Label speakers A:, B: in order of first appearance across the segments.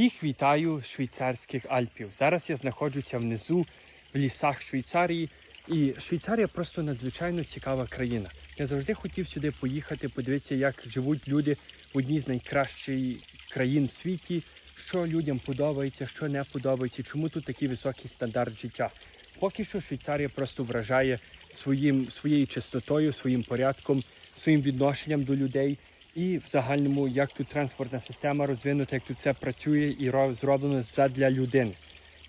A: Всіх вітаю швейцарських Альпів. Зараз я знаходжуся внизу в лісах Швейцарії. І Швейцарія просто надзвичайно цікава країна. Я завжди хотів сюди поїхати, подивитися, як живуть люди в одній з найкращих країн в світі, що людям подобається, що не подобається, чому тут такий високий стандарт життя. Поки що Швейцарія просто вражає своїм, своєю чистотою, своїм порядком, своїм відношенням до людей. І в загальному, як тут транспортна система розвинута, як тут все працює і ро- зроблено задля людини.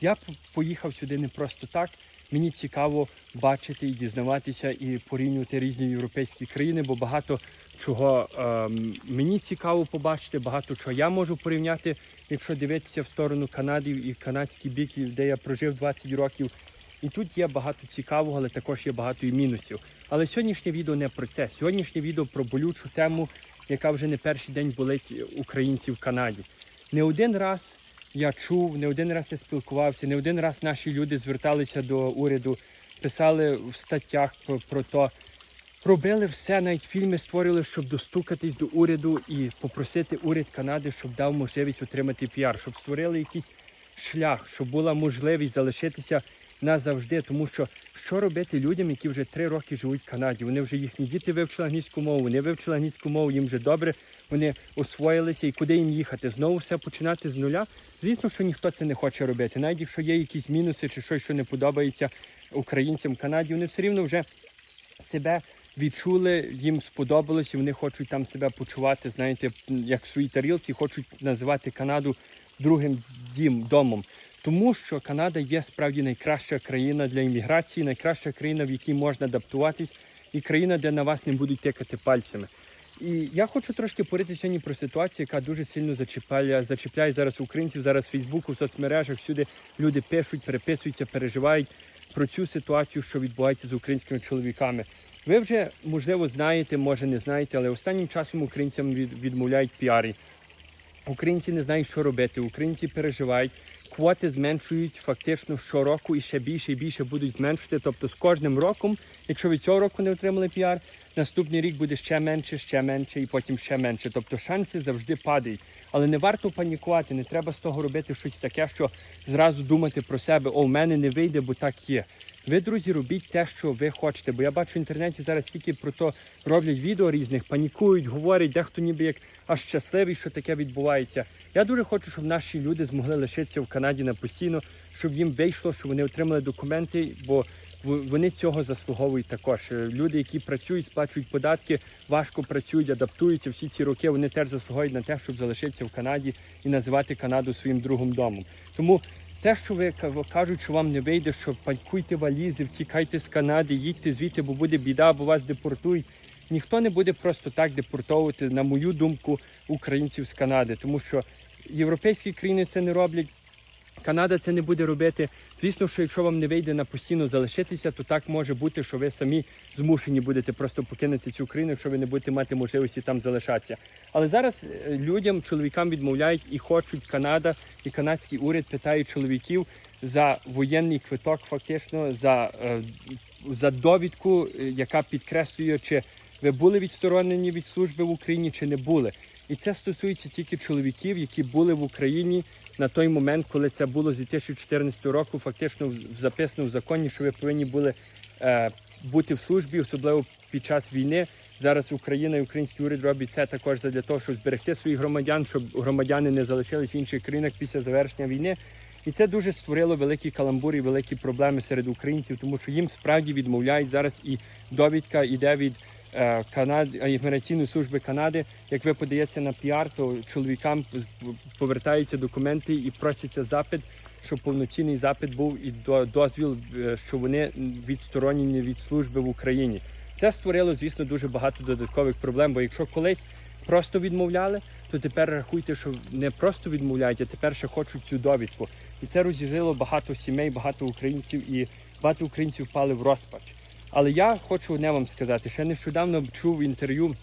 A: Я поїхав сюди не просто так. Мені цікаво бачити і дізнаватися і порівнювати різні європейські країни, бо багато чого ем, мені цікаво побачити, багато чого я можу порівняти, якщо дивитися в сторону Канади і канадський бік, де я прожив 20 років. І тут є багато цікавого, але також є багато і мінусів. Але сьогоднішнє відео не про це. Сьогоднішнє відео про болючу тему, яка вже не перший день болить українців в Канаді. Не один раз я чув, не один раз я спілкувався, не один раз наші люди зверталися до уряду, писали в статтях про, про то. Робили все, навіть фільми створили, щоб достукатись до уряду і попросити уряд Канади, щоб дав можливість отримати піар, щоб створили якийсь шлях, щоб була можливість залишитися назавжди. Тому що що робити людям, які вже три роки живуть в Канаді? Вони вже їхні діти вивчили англійську мову, вони вивчили англійську мову, їм вже добре, вони освоїлися і куди їм їхати? Знову все починати з нуля. Звісно, що ніхто це не хоче робити. Навіть якщо є якісь мінуси чи щось, що не подобається українцям в Канаді, вони все рівно вже себе відчули, їм сподобалось, і вони хочуть там себе почувати, знаєте, як в своїй тарілці, хочуть називати Канаду другим дім, домом. Тому що Канада є справді найкраща країна для імміграції, найкраща країна, в якій можна адаптуватись, і країна, де на вас не будуть тикати пальцями. І я хочу трошки порити сьогодні про ситуацію, яка дуже сильно зачіпляє, зачіпляє зараз українців, зараз в Фейсбуку, в соцмережах. Всюди люди пишуть, переписуються, переживають про цю ситуацію, що відбувається з українськими чоловіками. Ви вже можливо знаєте, може не знаєте, але останнім часом українцям від, відмовляють піарі. Українці не знають, що робити. Українці переживають. Квоти зменшують фактично щороку і ще більше і більше будуть зменшувати. Тобто з кожним роком, якщо ви цього року не отримали піар, наступний рік буде ще менше, ще менше і потім ще менше. Тобто шанси завжди падають. Але не варто панікувати, не треба з того робити щось таке, що зразу думати про себе, о, в мене не вийде, бо так є. Ви, друзі, робіть те, що ви хочете. Бо я бачу в інтернеті зараз тільки про то роблять відео різних, панікують, говорять, дехто ніби як аж щасливий, що таке відбувається. Я дуже хочу, щоб наші люди змогли лишитися в Канаді на постійно, щоб їм вийшло, щоб вони отримали документи, бо вони цього заслуговують також. Е, Люди, які працюють, сплачують податки, важко працюють, адаптуються всі ці роки. Вони теж заслуговують на те, щоб залишитися в Канаді і називати Канаду своїм другим домом. Тому те, що ви кажуть, що вам не вийде, що палькуйте валізи, втікайте з Канади, їдьте звідти, бо буде біда, бо вас депортують. Ніхто не буде просто так депортовувати, на мою думку, українців з Канади, тому що європейські країни це не роблять. Канада це не буде робити. Звісно, що якщо вам не вийде на постійно залишитися, то так може бути, що ви самі змушені будете просто покинути цю країну, якщо ви не будете мати можливості там залишатися. Але зараз е, людям, чоловікам відмовляють і хочуть Канада, і канадський уряд питають чоловіків за воєнний квиток, фактично за, е, за довідку, е, яка підкреслює, чи ви були відсторонені від служби в Україні, чи не були. І це стосується тільки чоловіків, які були в Україні на той момент, коли це було з 2014 року, фактично записано в законі, що ви повинні були е, бути в службі, особливо під час війни. Зараз Україна і український уряд робить це також для того, щоб зберегти своїх громадян, щоб громадяни не залишились в інших країнах після завершення війни. І це дуже створило великі каламбури великі проблеми серед українців, тому що їм справді відмовляють зараз і довідка іде від імміграційної служби Канади. Як ви подаєте на піар, то чоловікам повертаються документи і просяться запит, щоб повноцінний запит був і до- дозвіл, е, що вони відсторонені від служби в Україні. Це створило, звісно, дуже багато додаткових проблем. Бо якщо колись просто відмовляли, то тепер рахуйте, що не просто відмовляють, а тепер ще хочуть цю довідку. І це розізлило багато сімей, багато українців, і багато українців впали в розпач. Але я хочу не вам сказати, ще нещодавно чув інтерв'ю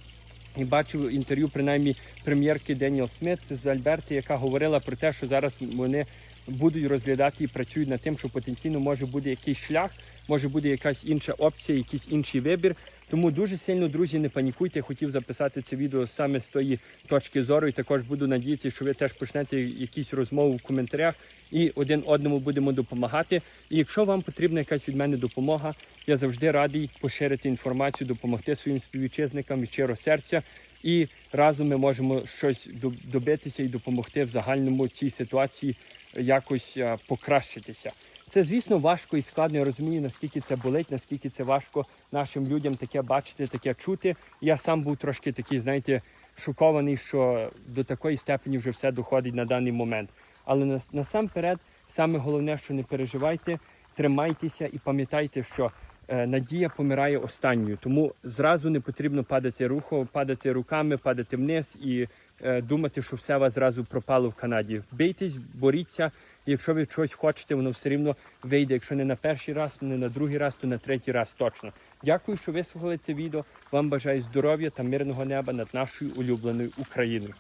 A: і бачив інтерв'ю, принаймні, прем'єрки Деніел Сміт з Альберти, яка говорила про те, що зараз вони будуть розглядати і працюють над тим, що потенційно може бути якийсь шлях, може бути якась інша опція, якийсь інший вибір. Тому дуже сильно, друзі, не панікуйте. Хотів записати це відео саме з тої точки зору. І також буду надіятися, що ви теж почнете якісь розмови в коментарях і один одному будемо допомагати. І якщо вам потрібна якась від мене допомога, я завжди радий поширити інформацію, допомогти своїм співвітчизникам від щиро серця. І разом ми можемо щось до- добитися і допомогти в загальному цій ситуації якось е, покращитися. Це, звісно, важко і складно. Я розумію, наскільки це болить, наскільки це важко нашим людям таке бачити, таке чути. Я сам був трошки такий, знаєте, шокований, що до такої степені вже все доходить на даний момент. Але нас- насамперед, саме головне, що не переживайте, тримайтеся і пам'ятайте, що е, надія помирає останньою. Тому зразу не потрібно падати рухом, падати руками, падати вниз і е, думати, що все вас зразу пропало в Канаді. Бійтесь, боріться. Якщо ви щось хочете, воно все рівно вийде. Якщо не на перший раз, не на другий раз, то на третій раз точно. Дякую, що вислухали це відео. Вам бажаю здоров'я та мирного неба над нашою улюбленою Україною.